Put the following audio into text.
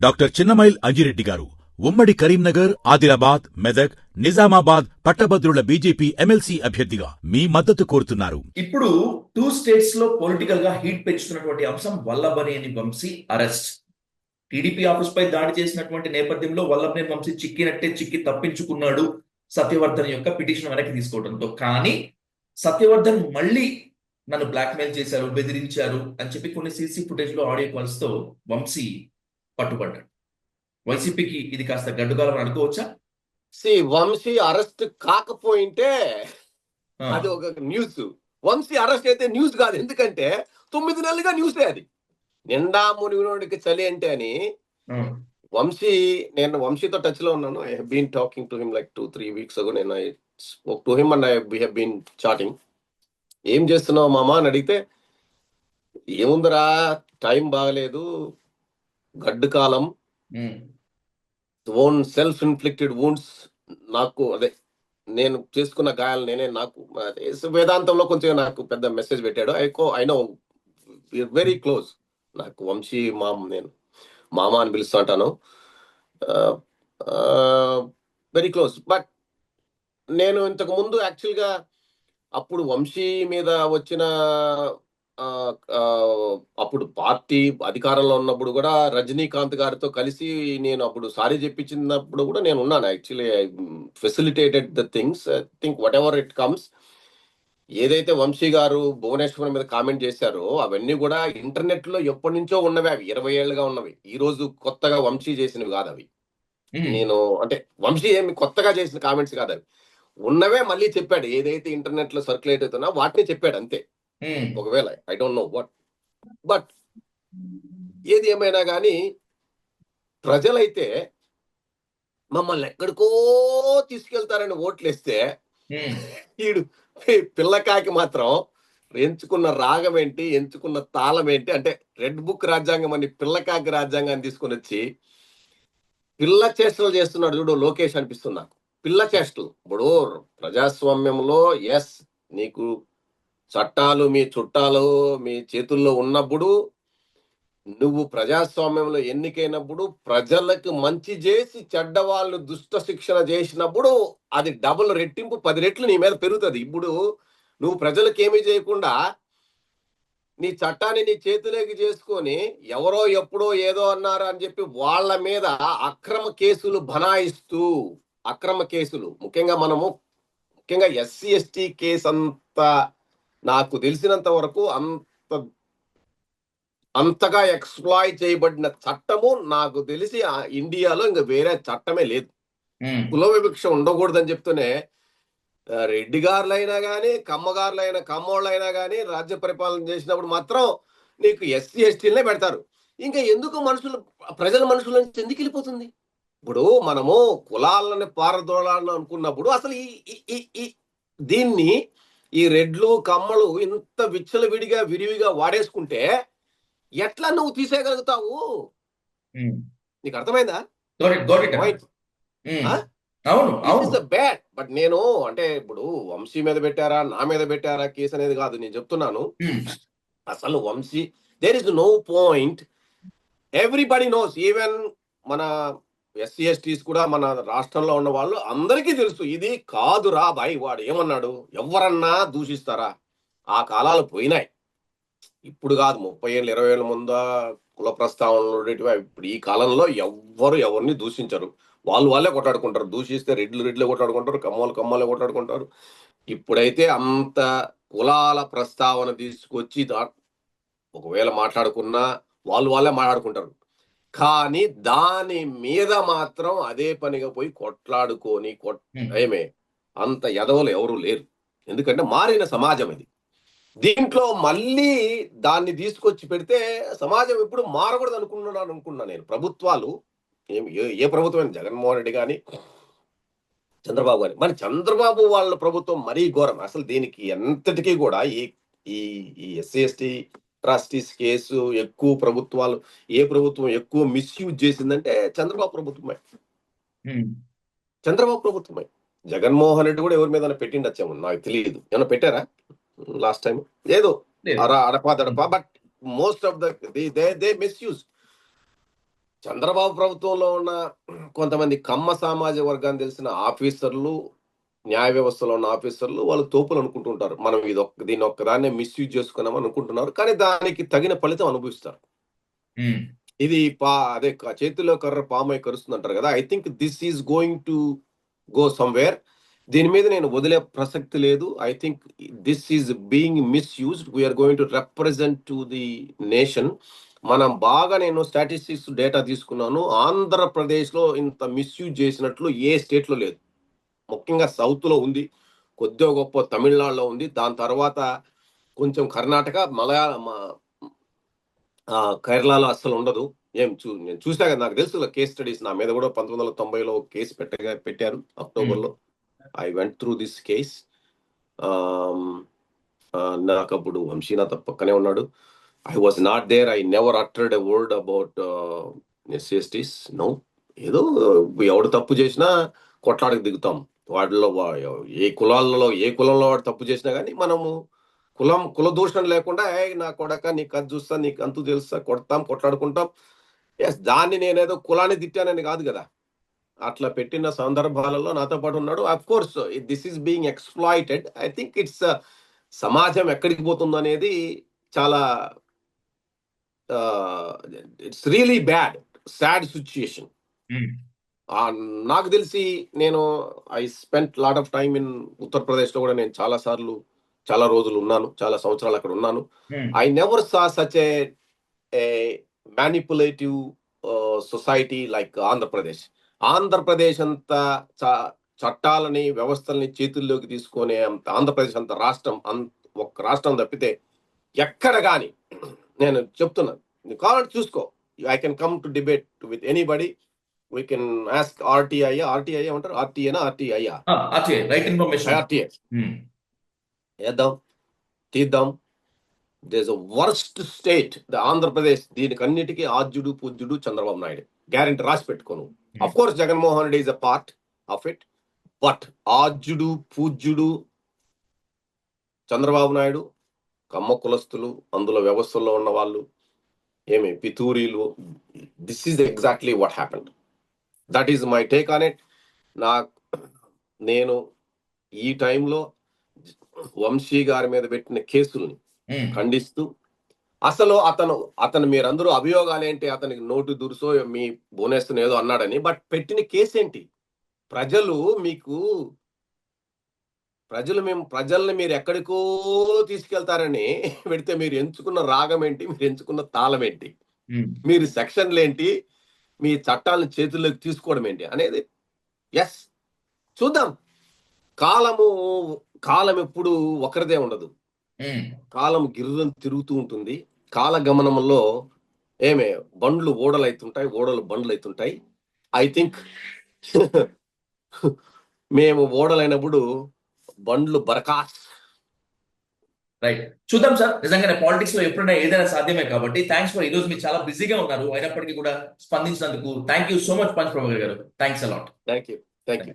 Doctor Chinnamail Anji Reddy గారు ఉమ్మడి కరీంనగర్ ఆదిలాబాద్ మెదక్ నిజామాబాద్ పట్టభద్రుల బీజేపీ ఎమ్మెల్సీ అభ్యర్థిగా మీ మద్దతు కోరుతున్నారు. ఇప్పుడు టూ స్టేట్స్లో పొలిటికల్గా హీట్ పెంచుతున్నటువంటి అంశం Vallabhaneni Vamsi arrest. TDP office పై దాడి చేసినటువంటి నేపథ్యంలో వల్లభనేని వంశీ చిక్కినట్టే చిక్కి తప్పించుకున్నాడు సత్యవర్ధన్ యొక్క పిటిషన్ వెనక్కి తీసుకోవడంతో. కానీ సత్యవర్ధన్ మళ్ళీ నన్ను బ్లాక్మెయిల్ చేశారు బెదిరించారు అని చెప్పి కొన్ని సీసీ ఫుటేజ్లో ఆడియో కాల్స్తో వంశీ పట్టుబడ్డాడు. వైసీపీకి ఇది కాస్త గడ్డుగాలం అనుకోవచ్చా? సి వంశీ అరెస్ట్ కాకపోయింటే అది ఒక న్యూస్. వంశీ అరెస్ట్ అయితే న్యూస్ కాదు. ఎందుకంటే తొమ్మిది నెలలుగా న్యూసే అది. నిండా మునిగినోడికి చలి అంటే అని వంశీ నేను వంశీతో టచ్లో ఉన్నాను I been talking to him like two three weeks ago నేను I spoke to him and I been chatting ఏం చేస్తున్నావు మామ? అని అడిగితే ఏముందిరా? టైం బాగలేదు. గడ్డు కాలం ఓన్ సెల్ఫ్ ఇన్ఫ్లిక్టెడ్ వూండ్స్ నాకు అదే నేను చేసుకున్న గాయాలు నేనే నాకు వేదాంతంలో కొంచెం నాకు పెద్ద మెసేజ్ పెట్టాడు. ఐ కో ఐ నో వెరీ క్లోజ్ నాకు వంశీ మామ్ నేను మామ అని పిలుస్తూ ఉంటాను. వెరీ క్లోజ్ బట్ నేను ఇంతకు ముందు యాక్చువల్గా అప్పుడు వంశీ మీద వచ్చిన అప్పుడు పార్టీ అధికారంలో ఉన్నప్పుడు కూడా రజనీకాంత్ గారితో కలిసి నేను అప్పుడు సారీ చెప్పించినప్పుడు కూడా నేను ఉన్నాను. Actually I facilitated the things think whatever it comes ఏదైతే వంశీ గారు భువనేశ్వరం మీద కామెంట్ చేశారో అవన్నీ కూడా ఇంటర్నెట్లో ఎప్పటి నుంచో ఉన్నవి అవి. ఇరవై ఏళ్ళుగా ఉన్నవి. ఈ రోజు కొత్తగా వంశీ చేసినవి కాదు అవి. నేను అంటే వంశీ ఏమి కొత్తగా చేసిన కామెంట్స్ కాదు అవి. ఉన్నవే మళ్ళీ చెప్పాడు. ఏదైతే ఇంటర్నెట్లో సర్క్యులేట్ అవుతున్నా వాటిని చెప్పాడు అంతే. ఒకవేళ I don't know what but ఏది ఏమైనా కానీ ప్రజలైతే మమ్మల్ని ఎక్కడికో తీసుకెళ్తారని ఓట్లేస్తే ఉమ్, ఈడు పిల్లకాకి మాత్రం ఎంచుకున్న రాగం ఏంటి ఎంచుకున్న తాళం ఏంటి అంటే రెడ్ బుక్ రాజ్యాంగం అని పిల్లకాకి రాజ్యాంగాన్ని తీసుకొని వచ్చి పిల్ల చేష్టలు చేస్తున్నాడు చూడు లోకేష్ అనిపిస్తుంది నాకు. పిల్ల చేష్టలు. ఇప్పుడు ప్రజాస్వామ్యంలో ఎస్ నీకు చట్టాలు మీ చుట్టాలు మీ చేతుల్లో ఉన్నప్పుడు నువ్వు ప్రజాస్వామ్యంలో ఎన్నికైనప్పుడు ప్రజలకు మంచి చేసి చెడ్డ వాళ్ళు దుష్ట శిక్షణ చేసినప్పుడు అది డబుల్ రెట్టింపు పది రెట్లు నీ మీద పెరుగుతుంది. ఇప్పుడు నువ్వు ప్రజలకు ఏమీ చేయకుండా నీ చట్టాన్ని నీ చేతిలోకి చేసుకొని ఎవరో ఎప్పుడో ఏదో అన్నారు అని చెప్పి వాళ్ళ మీద అక్రమ కేసులు బనాయిస్తూ అక్రమ కేసులు. ముఖ్యంగా మనము ముఖ్యంగా ఎస్సీ ఎస్టీ కేసు అంతా నాకు తెలిసినంత వరకు అంత అంతగా ఎక్స్ప్లాయ్ చేయబడిన చట్టము నాకు తెలిసి ఆ ఇండియాలో ఇంకా వేరే చట్టమే లేదు. కుల వివక్ష ఉండకూడదని చెప్తూనే రెడ్డి గారులైనా కానీ కమ్మగారులైనా కమ్మోళ్ళైనా కానీ రాజ్య పరిపాలన చేసినప్పుడు మాత్రం నీకు ఎస్సీ ఎస్టీలనే పెడతారు. ఇంకా ఎందుకు మనుషులు ప్రజల మనుషుల నుంచి ఎందుకు వెళ్ళిపోతుంది? ఇప్పుడు మనము కులాలని పారదోళాలని అనుకున్నప్పుడు అసలు ఈ దీన్ని ఈ రెడ్లు కమ్మలు ఇంత విచ్చలవిడిగా విరివిగా వాడేసుకుంటే ఎట్లా నువ్వు తీసేయగలుగుతావు. నీకు అర్థమైందా? బ్యాడ్ బట్ నేను అంటే ఇప్పుడు వంశీ మీద పెట్టారా నా మీద పెట్టారా కేసు అనేది కాదు. నేను చెప్తున్నాను. అసలు Vamsi there is no point everybody knows even మన ఎస్సీ ఎస్టీస్ కూడా మన రాష్ట్రంలో ఉన్న వాళ్ళు అందరికీ తెలుసు ఇది కాదురా బాయ్ వాడు ఏమన్నాడు? ఎవరన్నా దూషిస్తారా? ఆ కాలాలు పోయినాయి. ఇప్పుడు కాదు ముప్పై ఏళ్ళు ఇరవై ఏళ్ళ ముందా కుల ప్రస్తావనలు ఇప్పుడు ఈ కాలంలో ఎవ్వరు ఎవరిని దూషించరు. వాళ్ళు వాళ్ళే కొట్లాడుకుంటారు. దూషిస్తే రెడ్లు రెడ్లే కొట్లాడుకుంటారు కమ్మలు కమ్మలే కొట్లాడుకుంటారు. ఇప్పుడైతే అంత కులాల ప్రస్తావన తీసుకొచ్చి దా- ఒకవేళ మాట్లాడుకున్నా వాళ్ళు వాళ్ళే మాట్లాడుకుంటారు. కానీ దాని మీద మాత్రం అదే పనిగా పోయి కొట్లాడుకొని కొట్ ఏమే అంత ఎదవలు ఎవరు లేరు. ఎందుకంటే మారిన సమాజం ఇది. దీంట్లో మళ్ళీ దాన్ని తీసుకొచ్చి పెడితే సమాజం ఎప్పుడు మారకూడదు అనుకున్నాను అనుకున్నా నేను. ప్రభుత్వాలు ఏం- ఏ ప్రభుత్వం జగన్మోహన్ రెడ్డి కానీ చంద్రబాబు గారి మరి చంద్రబాబు వాళ్ళ ప్రభుత్వం మరీ ఘోరం. అసలు దీనికి ఎంతటికీ కూడా ఈ ఈ ఎస్సీ ఎస్టీ ట్రస్టీస్ కేసు ఎక్కువ ప్రభుత్వాలు ఏ ప్రభుత్వం ఎక్కువ మిస్యూజ్ చేసిందంటే చంద్రబాబు ప్రభుత్వమే. చంద్రబాబు ప్రభుత్వమే. జగన్మోహన్ రెడ్డి కూడా ఎవరి మీద పెట్టిండొచ్చేమో నాకు తెలియదు. ఏమైనా పెట్టారా? లాస్ట్ టైం ఏదో లేదు. అడపా దడపా but most of the they they misuse Chandrababu ప్రభుత్వంలో ఉన్న కొంతమంది కమ్మ సామాజిక వర్గాన్ని తెలిసిన ఆఫీసర్లు న్యాయ వ్యవస్థలో ఉన్న ఆఫీసర్లు వాళ్ళు తోపులు అనుకుంటుంటారు. మనం ఇది ఒక్క దీన్ని ఒక్కదాన్నే మిస్యూజ్ చేసుకున్నాం అనుకుంటున్నారు. కానీ దానికి తగిన ఫలితం అనుభవిస్తారు. ఇది పా అదే చేతిలో కర్ర పామై కరుస్తుంది అంటారు కదా. I think this is going to go somewhere దీని మీద నేను వదిలే ప్రసక్తి లేదు. I think this is being misused we are going to represent to the nation మనం బాగా నేను స్టాటిస్టిక్స్ డేటా తీసుకున్నాను. ఆంధ్రప్రదేశ్లో ఇంత మిస్యూజ్ చేసినట్లు ఏ స్టేట్లో లేదు. ముఖ్యంగా సౌత్లో ఉంది కొద్దిగా గొప్ప తమిళనాడులో ఉంది. దాని తర్వాత కొంచెం కర్ణాటక మలయాళ కేరళలో అస్సలు ఉండదు. ఏం చూ నేను చూసా కదా నాకు తెలుసు కేస్ స్టడీస్ నా మీద కూడా పంతొమ్మిది వందల తొంభైలో కేసు పెట్టగా పెట్టారు అక్టోబర్లో. I went through this case నాకు అప్పుడు వంశీనాథ్ పక్కనే ఉన్నాడు. I was not there I never uttered a word about SC STs no ఏదో ఎవడు తప్పు చేసినా కొట్లాడకి దిగుతాం. వాటిలో ఏ కులాలలో ఏ కులంలో వాడు తప్పు చేసినా కానీ మనము కులం కుల దూషణ లేకుండా "ఏ, నా కొడక నీకు అది చూస్తా నీకు అంతు తెలుస్తా కొడతాం కొట్లాడుకుంటాం. ఎస్ దాన్ని నేనేదో కులాన్ని తిట్టానని కాదు కదా. అట్లా పెట్టిన సందర్భాలలో నాతో పాటు ఉన్నాడు. Of course this is being exploited I think it's సమాజం ఎక్కడికి పోతుందో అనేది చాలా it's really bad sad situation నాకు తెలిసి నేను I spent lot of time in ఉత్తరప్రదేశ్లో కూడా నేను చాలా సార్లు చాలా రోజులు ఉన్నాను చాలా సంవత్సరాలు అక్కడ ఉన్నాను. I never saw such a manipulative society like Andhra Pradesh Andhra Pradesh అంత చట్టాలని వ్యవస్థల్ని చేతుల్లోకి తీసుకునే అంత ఆంధ్రప్రదేశ్ అంత రాష్ట్రం అంత ఒక్క రాష్ట్రం తప్పితే ఎక్కడ కానీ నేను చెప్తున్నాను కావాలంటే చూసుకో. I can come to debate with anybody we can ask RTI RTI ఏమంటారు? ఆర్టీఐనా ఆర్టీఐయా ఆ, అచ్చే రైట్ ఇన్ఫర్మేషన్ ఆర్టీఐ ఉమ్, వేద్దాం తీద్దాం. Does worst state the Andhra Pradesh దీనికి అన్నిటికీ ఆద్యుడు పూజ్యుడు చంద్రబాబు నాయుడు. గ్యారెంటీ రాసి పెట్టుకోను. Of course Jaganmohan Reddy is a part of it but ఆద్యుడు పూజ్యుడు చంద్రబాబు నాయుడు కమ్మ కులస్తులు అందులో వ్యవస్థల్లో ఉన్న వాళ్ళు ఏమి పితూరీలు this is exactly what happened that is my take on it నా నేను ఈ టైంలో వంశీ గారి మీద పెట్టిన కేసుల్ని ఖండిస్తూ అసలు అతను అతను మీరందరూ అభియోగాలు ఏంటి అతనికి నోటు దురుసో మీ భువనేశ్వర్ ఏదో అన్నాడని బట్ పెట్టిన కేసు ఏంటి ప్రజలు మీకు ప్రజలు మేము ప్రజల్ని మీరు ఎక్కడికో తీసుకెళ్తారని పెడితే మీరు ఎంచుకున్న రాగం ఏంటి మీరు ఎంచుకున్న తాళం ఏంటి? మీరు సెక్షన్లు ఏంటి? మీ చట్టాలను చేతుల్లోకి తీసుకోవడం ఏంటి అనేది? ఎస్ చూద్దాం. కాలము కాలం ఎప్పుడు ఒకరిదే ఉండదు. కాలం గిర్రం తిరుగుతూ ఉంటుంది. కాలగమనంలో ఏమే బండ్లు ఓడలు అవుతుంటాయి ఓడలు బండ్లు అవుతుంటాయి ఐ థింక్ మేము ఓడలైనప్పుడు బండ్లు బరకాస్ రైట్ చూద్దాం సార్. నిజంగానే పాలిటిక్స్లో ఎప్పుడైనా ఏదైనా సాధ్యమే కాబట్టి థ్యాంక్స్ ఫర్ ఈ రోజు మీరు చాలా బిజీగా ఉన్నారు. అయినప్పటికీ కూడా స్పందించినందుకు thank you so much Punch Prabhakar గారు. Thanks a lot thank you thank you